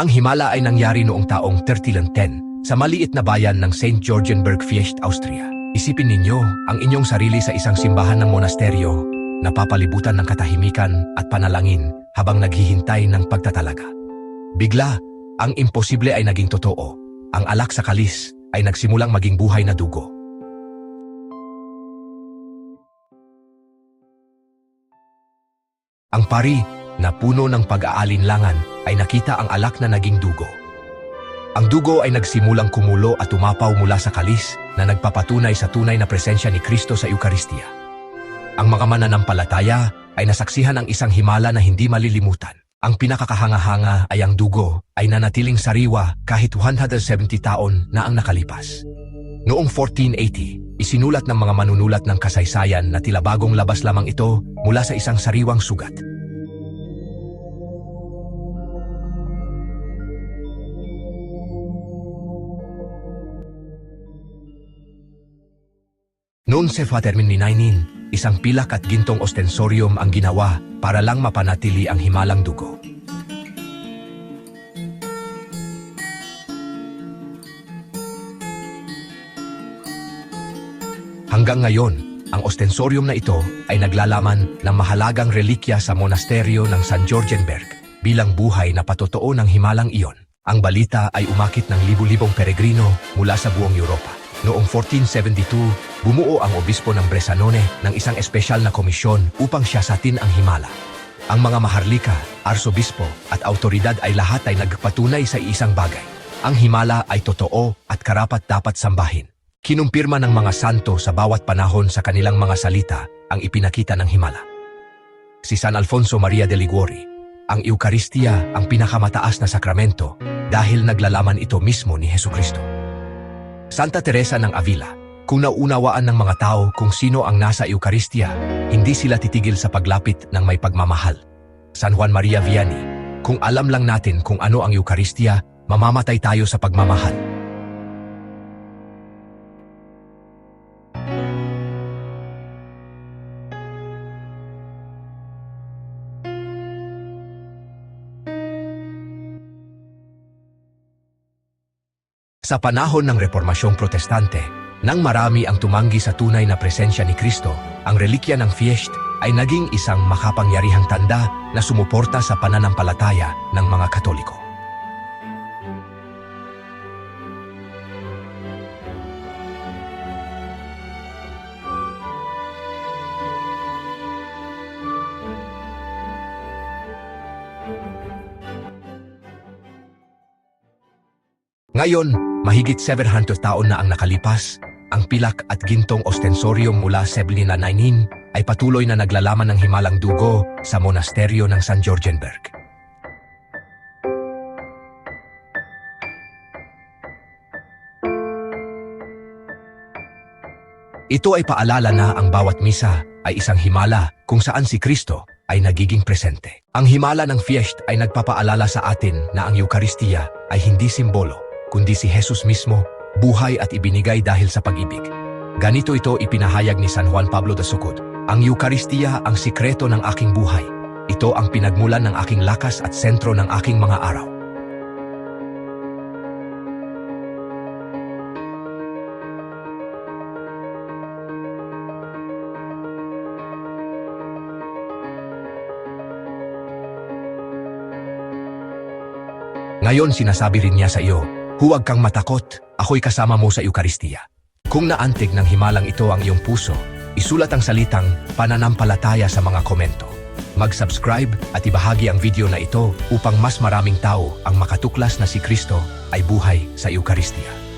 Ang himala ay nangyari noong taong 1310 sa maliit na bayan ng St. Georgenberg Fiescht, Austria. Isipin ninyo ang inyong sarili sa isang simbahan ng monasteryo napapalibutan ng katahimikan at panalangin habang naghihintay ng pagtatalaga. Bigla, ang imposible ay naging totoo. Ang alak sa kalis ay nagsimulang maging buhay na dugo. Ang pari na puno ng pag-aalinlangan ay nakita ang alak na naging dugo. Ang dugo ay nagsimulang kumulo at tumapaw mula sa kalis na nagpapatunay sa tunay na presensya ni Kristo sa Eukaristiya. Ang mga mananampalataya ay nasaksihan ang isang himala na hindi malilimutan. Ang pinakakahanga-hanga ay ang dugo ay nanatiling sariwa kahit 170 taon na ang nakalipas. Noong 1480, isinulat ng mga manunulat ng kasaysayan na tila bagong labas lamang ito mula sa isang sariwang sugat. Noon sa Fatermininainin, isang pilak at gintong ostensorium ang ginawa para lang mapanatili ang himalang dugo. Hanggang ngayon, ang ostensorium na ito ay naglalaman ng mahalagang relikya sa monasteryo ng San Georgenberg bilang buhay na patotoo ng himalang iyon. Ang balita ay umakit ng libu-libong peregrino mula sa buong Europa. Noong 1472, bumuo ang obispo ng Bresanone ng isang espesyal na komisyon upang siyasatin ang himala. Ang mga maharlika, arsobispo at autoridad ay lahat ay nagpatunay sa isang bagay. Ang himala ay totoo at karapat dapat sambahin. Kinumpirma ng mga santo sa bawat panahon sa kanilang mga salita ang ipinakita ng himala. Si San Alfonso Maria de Liguori, ang Eukaristiya ang pinakamataas na sakramento dahil naglalaman ito mismo ni Heso Kristo. Santa Teresa ng Avila, kung naunawaan ng mga tao kung sino ang nasa Eukaristiya, hindi sila titigil sa paglapit ng may pagmamahal. San Juan Maria Vianney, kung alam lang natin kung ano ang Eukaristiya, mamamatay tayo sa pagmamahal. Sa panahon ng Reformasyong Protestante, nang marami ang tumanggi sa tunay na presensya ni Kristo, ang relikya ng Fiescht ay naging isang makapangyarihang tanda na sumuporta sa pananampalataya ng mga Katoliko. Ngayon, mahigit 700 taon na ang nakalipas, ang pilak at gintong ostensorium mula Seblina 19 ay patuloy na naglalaman ng himalang dugo sa monasteryo ng San Georgenberg. Ito ay paalala na ang bawat misa ay isang himala kung saan si Kristo ay nagiging presente. Ang himala ng Fiescht ay nagpapaalala sa atin na ang Eukaristiya ay hindi simbolo, kundi si Jesus mismo, buhay at ibinigay dahil sa pag-ibig. Ganito ito ipinahayag ni San Juan Pablo de Sukod. Ang Eukaristiya ang sikreto ng aking buhay. Ito ang pinagmulan ng aking lakas at sentro ng aking mga araw. Ngayon sinasabi rin niya sa iyo, huwag kang matakot, ako'y kasama mo sa Eukaristiya. Kung naantig ng himalang ito ang iyong puso, isulat ang salitang pananampalataya sa mga komento. Mag-subscribe at ibahagi ang video na ito upang mas maraming tao ang makatuklas na si Kristo ay buhay sa Eukaristiya.